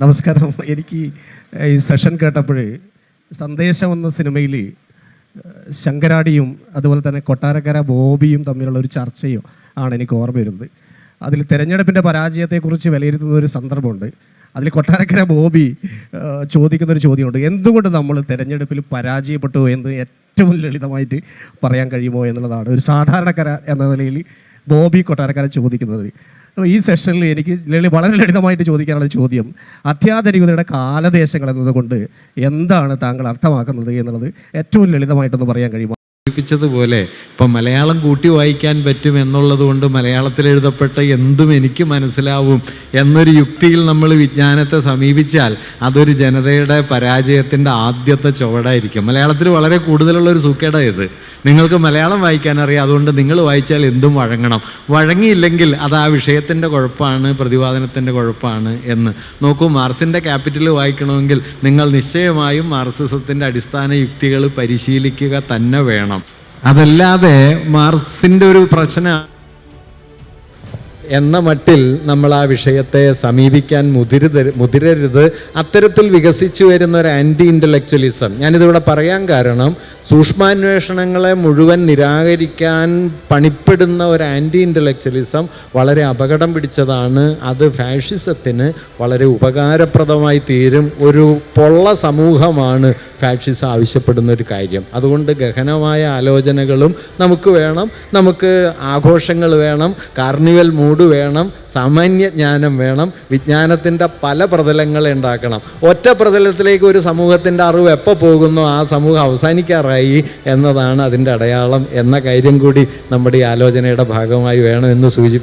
നമസ്കാരം. എനിക്ക് ഈ സെഷൻ കേട്ടപ്പോഴേ സന്ദേശം എന്ന സിനിമയിൽ ശങ്കരാടിയും അതുപോലെ തന്നെ കൊട്ടാരക്കര ബോബിയും തമ്മിലുള്ള ഒരു ചർച്ചയും ആണ് എനിക്ക് ഓർമ്മ വരുന്നത്. അതിൽ തെരഞ്ഞെടുപ്പിന്റെ പരാജയത്തെക്കുറിച്ച് വിലയിരുത്തുന്ന ഒരു സന്ദർഭമുണ്ട്. അതിൽ കൊട്ടാരക്കര ബോബി ചോദിക്കുന്ന ഒരു ചോദ്യമുണ്ട്. എന്തുകൊണ്ട് നമ്മൾ തിരഞ്ഞെടുപ്പിൽ പരാജയപ്പെട്ടു എന്ന് ഏറ്റവും ലളിതമായിട്ട് പറയാൻ കഴിയുമോ എന്നുള്ളതാണ്. ഒരു സാധാരണക്കാര എന്ന നിലയിൽ ബോബി കൊട്ടാരക്കര ചോദിക്കുന്നത്. ഈ സെഷനിൽ എനിക്ക് ലളി വളരെ ലളിതമായിട്ട് ചോദിക്കാനുള്ള ചോദ്യം. അത്യാധുനികതയുടെ കാലദേശങ്ങൾ എന്നതുകൊണ്ട് എന്താണ് താങ്കൾ അർത്ഥമാക്കുന്നത് എന്നുള്ളത് ഏറ്റവും ലളിതമായിട്ടൊന്ന് പറയാൻ കഴിയുമോ? സൂചിപ്പിച്ചതുപോലെ ഇപ്പം മലയാളം കൂട്ടി വായിക്കാൻ പറ്റും എന്നുള്ളത് കൊണ്ട് മലയാളത്തിൽ എഴുതപ്പെട്ട എന്തും എനിക്ക് മനസ്സിലാവും എന്നൊരു യുക്തിയിൽ നമ്മൾ വിജ്ഞാനത്തെ സമീപിച്ചാൽ അതൊരു ജനതയുടെ പരാജയത്തിന്റെ ആദ്യത്തെ ചുവടായിരിക്കും. മലയാളത്തിൽ വളരെ കൂടുതലുള്ള ഒരു സൂക്കേടാ ഇത്. നിങ്ങൾക്ക് മലയാളം വായിക്കാൻ അറിയാം. അതുകൊണ്ട് നിങ്ങൾ വായിച്ചാൽ എന്തും വഴങ്ങണം. വഴങ്ങിയില്ലെങ്കിൽ അത് ആ വിഷയത്തിന്റെ കുഴപ്പമാണ് പ്രതിപാദനത്തിന്റെ കുഴപ്പമാണ് എന്ന്. നോക്കൂ മാർസിന്റെ ക്യാപിറ്റൽ വായിക്കണമെങ്കിൽ നിങ്ങൾ നിശ്ചയമായും മാർസിസത്തിന്റെ അടിസ്ഥാന യുക്തികൾ പരിശീലിക്കുക തന്നെ വേണം. അതല്ലാതെ മാർസിന്റെ ഒരു പ്രശ്നം എന്ന മട്ടിൽ നമ്മൾ ആ വിഷയത്തെ സമീപിക്കാൻ മുതിരുത മുതിരരുത്. അത്തരത്തിൽ വികസിച്ചു വരുന്ന ഒരു ആന്റി ഇന്റലക്ച്വലിസം ഞാനിതിവിടെ പറയാൻ കാരണം സൂക്ഷ്മാന്വേഷണങ്ങളെ മുഴുവൻ നിരാകരിക്കാൻ പണിപ്പെടുന്ന ഒരു ആന്റി ഇന്റലക്ച്വലിസം വളരെ അപകടം പിടിച്ചതാണ്. അത് ഫാഷിസത്തിന് വളരെ ഉപകാരപ്രദമായി തീരും. ഒരു പൊള്ള സമൂഹമാണ് ഫാഷിസം ആവശ്യപ്പെടുന്ന ഒരു കാര്യം. അതുകൊണ്ട് ഗഹനമായ ആലോചനകളും നമുക്ക് വേണം. നമുക്ക് ആഘോഷങ്ങൾ വേണം. കാർണിവൽ മൂഡ് വേണം സാമാന്യ ജ്ഞാനം വേണം വിജ്ഞാനത്തിന്റെ പല പ്രതലങ്ങൾ ഉണ്ടാക്കണം. ഒറ്റ പ്രതലത്തിലേക്ക് ഒരു സമൂഹത്തിന്റെ അറിവ് എപ്പോൾ പോകുന്നോ ആ സമൂഹം അവസാനിക്കാറായി എന്നതാണ് അതിന്റെ അടയാളം എന്ന കാര്യം കൂടി നമ്മുടെ ഈ ആലോചനയുടെ ഭാഗമായി വേണമെന്ന് സൂചിപ്പിച്ചു